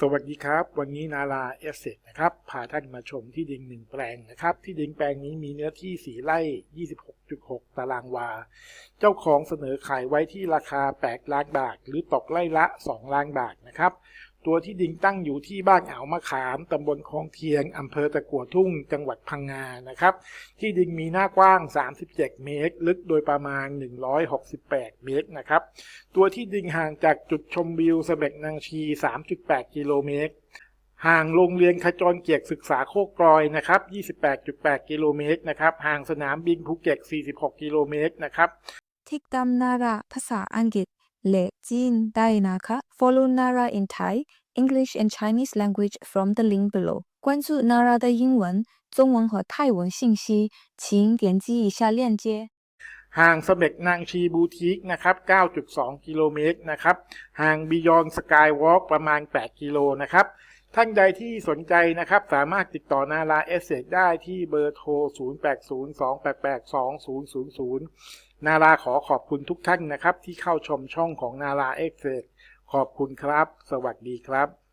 สวัสดีครับ วันนี้นาราเอสเซนะครับพาท่านมาชมที่ดินหนึ่งแปลงนะครับ ที่ดินแปลงนี้มีเนื้อที่สีไร่ 26.6 ตารางวา เจ้าของเสนอขายไว้ที่ราคา 8 ล้านบาท หรือตกไร่ละ 2 ล้านบาทนะครับ ตัวที่ดินตั้งอยู่ที่บ้านอ่าวมะขามตำบลคลองเทียงอำเภอตะกัวทุ่ง จังหวัดพังงานะครับ ที่ดินมีหน้ากว้าง 37 เมตร ลึกโดยประมาณ 168 เมตรนะครับ ตัวที่ดินห่างจากจุดชมวิวสะเบ็กนางชี 3.8 กิโลเมตร ห่างโรงเรียนขจรเกียรติศึกษาโคกกรอยนะครับ 28.8 กิโลเมตรนะครับ ห่างสนามบินภูเก็ต 46 กิโลเมตรนะครับทิกตามนาราภาษาอังกฤษ และจีนได้นะคะ Follow Nara in Thai English and Chinese language from the link below 关注 Nara 的英文、中文和泰文信息，请点击以下链接。 ห่างสเบ็กนางชีบูติกนะครับ 9.2 กิโลเมตรนะครับ ห่างบิยอนสกายวอล์กประมาณ 8 กิโลนะครับ ท่านใดที่สนใจนะครับ สามารถติดต่อนาราเอสเซได้ที่เบอร์โทร 0802882000 นาราขอขอบคุณทุกท่านนะครับ ที่เข้าชมช่องของนาราเอสเซขอบคุณครับ สวัสดีครับ